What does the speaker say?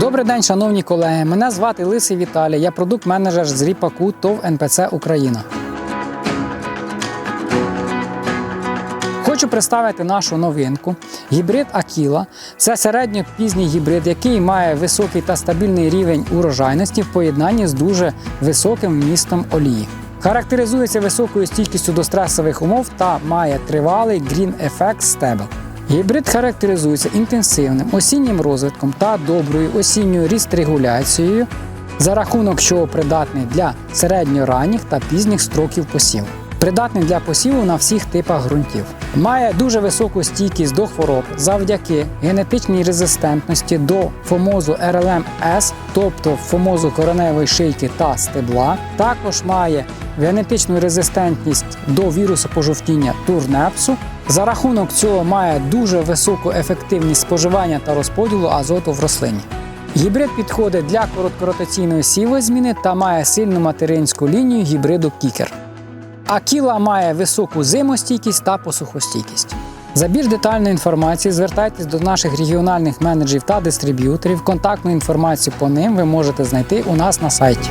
Добрий день, шановні колеги. Мене звати Лисий Віталій. Я продукт-менеджер з Ріпаку ТОВ НПЦ Україна. Хочу представити нашу новинку. Гібрид Акіла це середньопізній гібрид, який має високий та стабільний рівень урожайності в поєднанні з дуже високим вмістом олії. Характеризується високою стійкістю до стресових умов та має тривалий green ефект стебел. Гібрид характеризується інтенсивним осіннім розвитком та доброю осінньою ріст-регуляцією, за рахунок чого придатний для середньоранніх та пізніх строків посіву. Придатний для посіву на всіх типах ґрунтів. Має дуже високу стійкість до хвороб завдяки генетичній резистентності до фомозу RLM-S, тобто фомозу кореневої шийки та стебла. Також має генетичну резистентність до вірусу пожовтіння турнепсу. За рахунок цього має дуже високу ефективність споживання та розподілу азоту в рослині. Гібрид підходить для короткоротаційної сівої зміни та має сильну материнську лінію гібриду кікер. Акіла має високу зимостійкість та посухостійкість. За більш детальною інформацією звертайтесь до наших регіональних менеджерів та дистриб'юторів. Контактну інформацію по ним ви можете знайти у нас на сайті.